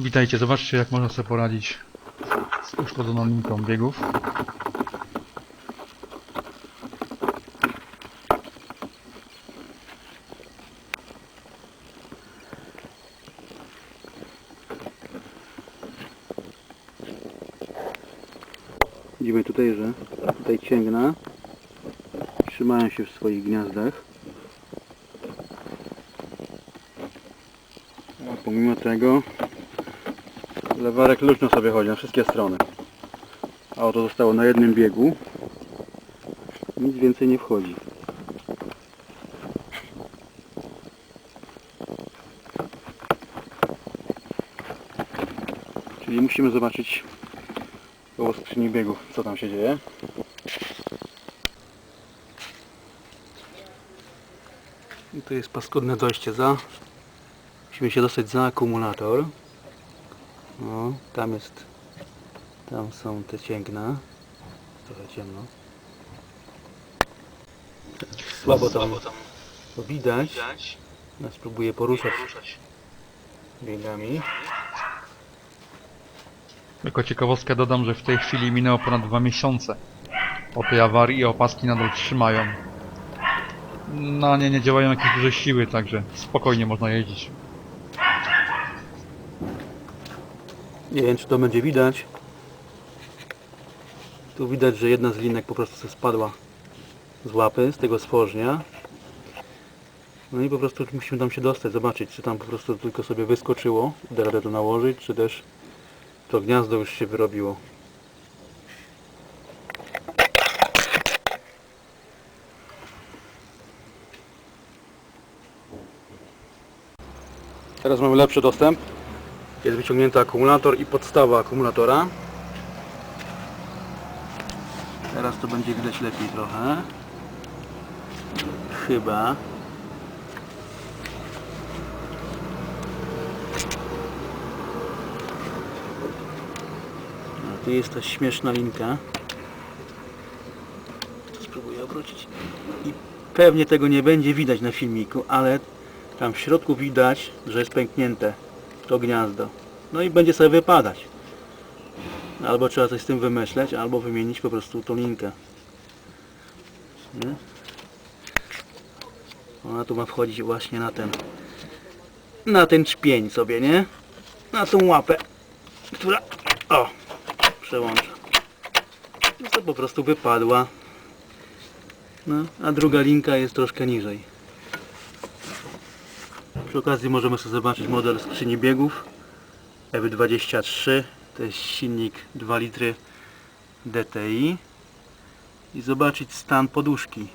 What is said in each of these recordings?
Witajcie, zobaczcie jak można sobie poradzić z uszkodzoną linką biegów. Widzimy tutaj, że tutaj cięgna trzymają się w swoich gniazdach. A pomimo tego lewarek luźno sobie chodzi na wszystkie strony. A oto zostało na jednym biegu. Nic więcej nie wchodzi. Czyli musimy zobaczyć koło skrzyni biegów, co tam się dzieje. I tu jest paskudne dojście za. Musimy się dostać za akumulator. No, tam jest. Tam są te cięgna. Trochę ciemno. Słabo tam to widać. Ja spróbuję poruszać biegami. Jako ciekawostkę dodam, że w tej chwili minęło ponad dwa miesiące o tej awarii i opaski nadal trzymają. Na nie nie działają jakieś duże siły, także spokojnie można jeździć. Nie wiem czy to będzie widać. Tu widać, że jedna z linek po prostu spadła z łapy, z tego stworznia. No i po prostu musimy tam się dostać, zobaczyć czy tam po prostu tylko sobie wyskoczyło, da radę to nałożyć, czy też to gniazdo już się wyrobiło. Teraz mamy lepszy dostęp. Jest wyciągnięty akumulator i podstawa akumulatora. Teraz to będzie widać lepiej trochę. Chyba. A tu jest ta śmieszna linka. To spróbuję obrócić. I pewnie tego nie będzie widać na filmiku, ale tam w środku widać, że jest pęknięte to gniazdo. No i będzie sobie wypadać. Albo trzeba coś z tym wymyśleć, albo wymienić po prostu tą linkę. Nie? Ona tu ma wchodzić właśnie na ten na ten czpień sobie, nie? Na tą łapę, która o, przełącza. No to po prostu wypadła. No, a druga linka jest troszkę niżej. Przy okazji możemy sobie zobaczyć model skrzyni biegów. EW23 to jest silnik 2 litry DTI i zobaczyć stan poduszki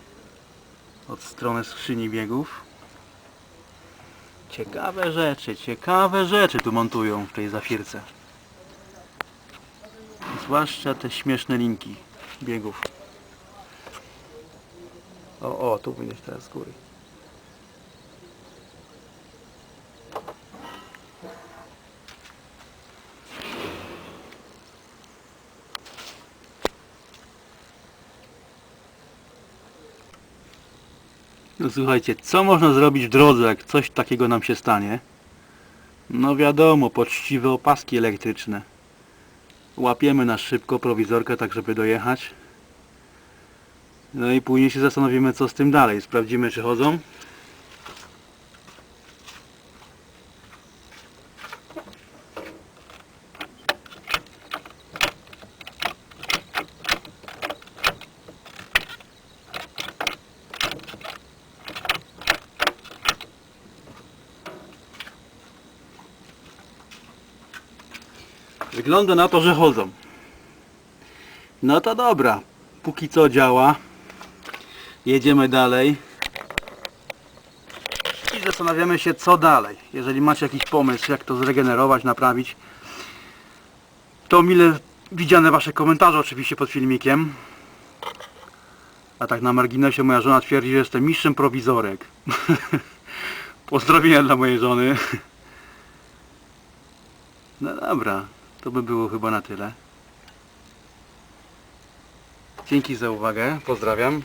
od strony skrzyni biegów. Ciekawe rzeczy, ciekawe rzeczy tu montują w tej zafirce. Zwłaszcza te śmieszne linki biegów. O, o, tu będziesz teraz z góry No słuchajcie, co można zrobić w drodze, jak coś takiego nam się stanie? No wiadomo, poczciwe opaski elektryczne. Łapiemy na szybko prowizorkę, tak żeby dojechać. No i później się zastanowimy, co z tym dalej. Sprawdzimy, czy chodzą. Wygląda na to, że chodzą. No to dobra. Póki co działa. Jedziemy dalej. I zastanawiamy się co dalej. Jeżeli macie jakiś pomysł, jak to zregenerować, naprawić, to mile widziane Wasze komentarze oczywiście pod filmikiem. A tak na marginesie moja żona twierdzi, że jestem mistrzem prowizorek. Pozdrowienia dla mojej żony. No dobra, to by było chyba na tyle. Dzięki za uwagę, pozdrawiam.